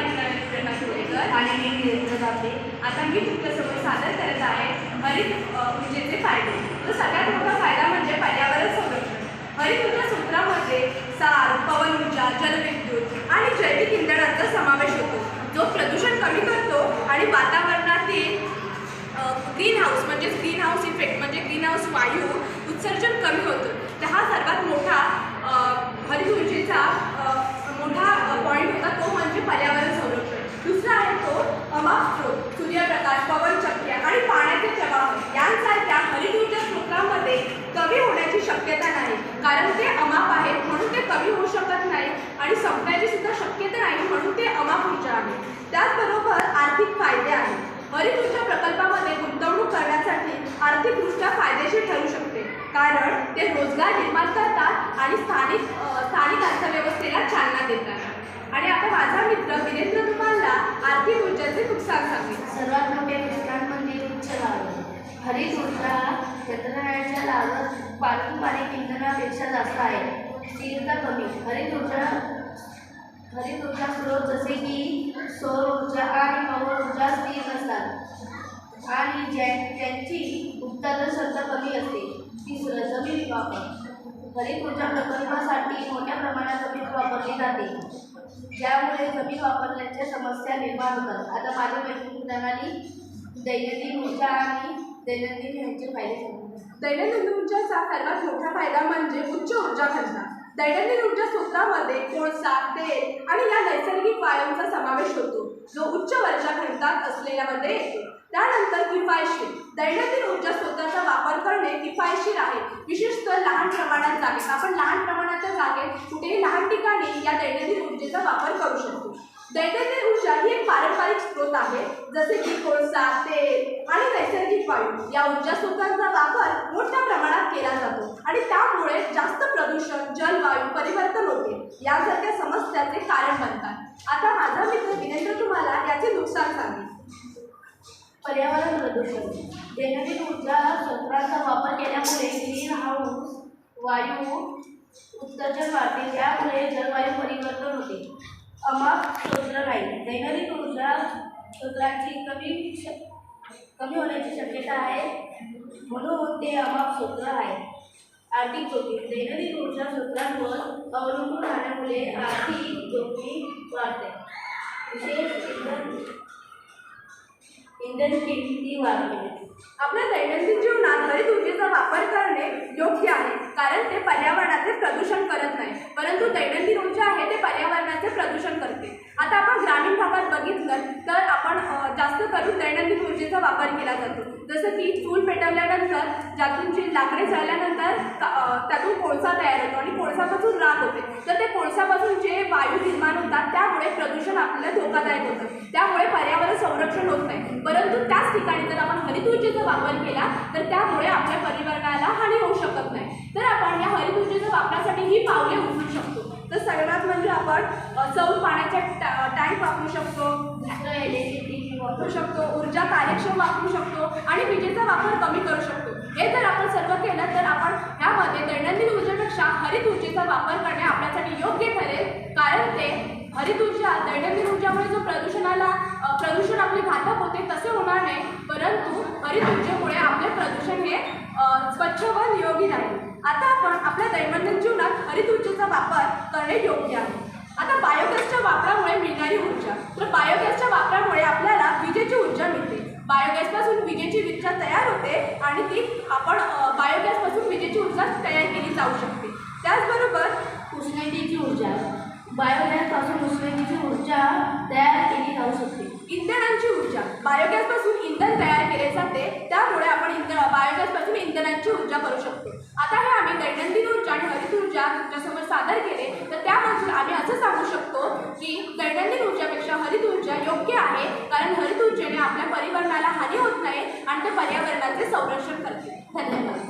माझे आणि मी आता मी तुमच्यासमोर सादर करत आहे हरित ऊर्जेचे फायदे. तर सगळ्यात मोठा फायदा म्हणजे पर्यावरण संरक्षण. हरित ऊर्जा सूत्रामध्ये सार पवन ऊर्जा जलविद्युत आणि जैविक इंधनाचा समावेश होतो. जो प्रदूषण कमी करतो आणि वातावरणातील ग्रीन हाऊस म्हणजेच ग्रीन हाऊस इफेक्ट म्हणजे ग्रीन हाऊस वायू उत्सर्जन कमी होतं तर हा सर्वात मोठा अ, हरित ऊर्जेचा अ, मोठा पॉईंट होता तो म्हणजे पर्यावरण संरक्षण दुसरा आहे तो अमाप स्रोत सूर्यप्रकाश पवनचक्क्या आणि पाण्याचे प्रवाह यांसारख्या हरित ऊर्जा स्रोतांमध्ये कमी होण्याची शक्यता नाही कारण ते अमाप आहेत म्हणून ते कमी होऊ शकत नाही आणि संपण्याची सुद्धा शक्यता नाही म्हणून ते अमाप ऊर्जा आहे त्याचबरोबर आर्थिक फायदे आहेत हरित ऊर्जा प्रकल्पामध्ये गुंतवणूक करण्यासाठी आर्थिकदृष्ट्या फायदेशीर ठरू शकते. कारण ते रोजगार निर्माण करतात आणि स्थानिक स्थानिक अर्थव्यवस्थेला चालना देतात आणि आता माझा मित्र वीरेंद्र तुम्हाला आर्थिक ऊर्जेचे नुकसान सांगेल. सर्वात मोठे नुकसान म्हणजे उच्च लाभ. हरित ऊर्जा तंत्रज्ञानाच्या लागत पारंपरिक इंधनापेक्षा जास्त आहे. स्थिरता कमी. हरित ऊर्जा हरित ऊर्जा स्रोत जसे की सौर ऊर्जा आणि पवन ऊर्जा स्थिर नसतात. आणि ज्या ज्यांची तर क्षमता कमी असते. तिसरं जमीन वापर. हरित ऊर्जा प्रकल्पासाठी मोठ्या प्रमाणात जमीन वापरली जाते. ज्यामुळे जमीन वापरण्याच्या समस्या निर्माण होतात. आता माझ्या मैत्रिणी दैनंदिन ऊर्जा आणि दैनंदिन ह्यांचे फायदे दैनंदिन ऊर्जाचा सर्वात मोठा फायदा म्हणजे उच्च ऊर्जा घनता दैनंदिन ऊर्जा स्रोतामध्ये कोळसा तेल आणि या नैसर्गिक वायूंचा समावेश होतो जो उच्च वर्षा घटकात असलेल्यामध्ये येतो. त्यानंतर किफायशीर दैनंदिन ऊर्जा स्रोताचा वापर करणे किफायशीर आहे. विशेषतः लहान प्रमाणात जागेत आपण लहान प्रमाणाच्या जागेत कुठेही लहान ठिकाणी या दैनंदिन ऊर्जेचा वापर करू शकतो. दैनंदिन ऊर्जा ही एक पारंपरिक स्रोत आहे जसे की कोळसा तेल आणि नैसर्गिक वायू. या ऊर्जा स्रोतांचा वापर मोठ्या प्रमाणात केला जातो. आणि त्यामुळे जास्त प्रदूषण जलवायू परिवर्तन होते यासारख्या कारण बनतात. आता माझा मित्र विनेंद्र तुम्हाला याचे नुकसान सांगेल. पर्यावरण प्रदूषण. दैनंदिन ऊर्जा स्रोतांचा वापर केल्यामुळे ग्रीन हाऊस वायू उत्सर्जन वाढते. त्यामुळे जलवायू परिवर्तन होते. अमाप स्रोत नाही. दैनंदिन ऊर्जा स्रोतांची कमी कमी होण्याची शक्यता आहे. म्हणून ते अमाप सूत्र आहे. आर्थिक जोखीम. दैनंदिन ऊर्जा स्रोतांवर अवलंबून राहण्यामुळे आर्थिक जोखीम वाढते. विशेष इंधन इंधन किमती वाढते. आपल्या दैनंदिन जीवनात हरित ऊर्जेचा वापर करणे योग्य आहे कारण ते पर्यावरणाचे प्रदूषण करत नाही. परंतु दैनंदिन ऊर्जा आहे ते पर्यावरणाचे प्रदूषण करते. आता आपण ग्रामीण भागात बघितलं तर आपण अ, जास्त करून दैनंदिन वापर केला जातो. जसं की चूल पेटवल्यानंतर ज्यातून जी लाकडे जळल्यानंतर त्यातून कोळसा तयार होतो आणि कोळसापासून राख होते. तर ते कोळसापासून जे वायू निर्माण होतात त्यामुळे प्रदूषण आपल्याला धोकादायक होतं. त्यामुळे पर्यावरण संरक्षण होत नाही. परंतु त्याच ठिकाणी जर आपण हरितऊर्जेचा वापर केला तर त्यामुळे आपल्या पर्यावरणाला हानी होऊ शकत नाही. तर आपण या हरितऊर्जेच्या वापरासाठी ही पावले उचलू शकतो. तर सगळ्यात म्हणजे आपण अ, सौर पाण्याच्या टा- टँक वापरू शकतो. वापरू शकतो ऊर्जा कार्यक्षम वापरू शकतो आणि विजेचा वापर कमी करू शकतो. हे जर आपण सर्व केलं तर आपण ह्यामध्ये दैनंदिन ऊर्जेपेक्षा हरित ऊर्जेचा वापर करणे आपल्यासाठी योग्य ठरेल. कारण ते हरित ऊर्जा दैनंदिन ऊर्जामुळे जो प्रदूषणाला प्रदूषण आपले घातक होते तसे होणार नाही. परंतु हरित ऊर्जेमुळे आपले प्रदूषण हे स्वच्छ व निरोगी राहील. आता आपण आपल्या दैनंदिन जीवनात हरित ऊर्जेचा वापर करणे योग्य आहे. आता बायोगॅसच्या वापरामुळे मिळणारी ऊर्जा. तर बायोगॅसच्या वापरामुळे आपल्याला विजेची ऊर्जा मिळते. बायोगॅसपासून विजेची ऊर्जा तयार होते आणि ती आपण बायोगॅसपासून विजेची ऊर्जा तयार केली जाऊ शकते. त्याचबरोबर उष्णतेची ऊर्जा. बायोगॅसपासून उष्णतेची ऊर्जा तयार केली जाऊ शकते. इंधनांची ऊर्जा. बायोगॅसपासून इंधन तयार केले जाते. त्यामुळे आपण इंधन बायोगॅसपासून इंधनांची ऊर्जा करू शकतो. आता हे आम्ही दैनंदिन ऊर्जा आणि हरित ऊर्जा तुमच्यासमोर सादर केले. तर त्यामधून आम्ही असं सांगू शकतो की नैसर्गिक ऊर्जापेक्षा हरित ऊर्जा योग्य आहे कारण हरित ऊर्जेने आपल्या पर्यावरणाला हानी होत नाही आणि ते पर्यावरणाचे संरक्षण करते. धन्यवाद.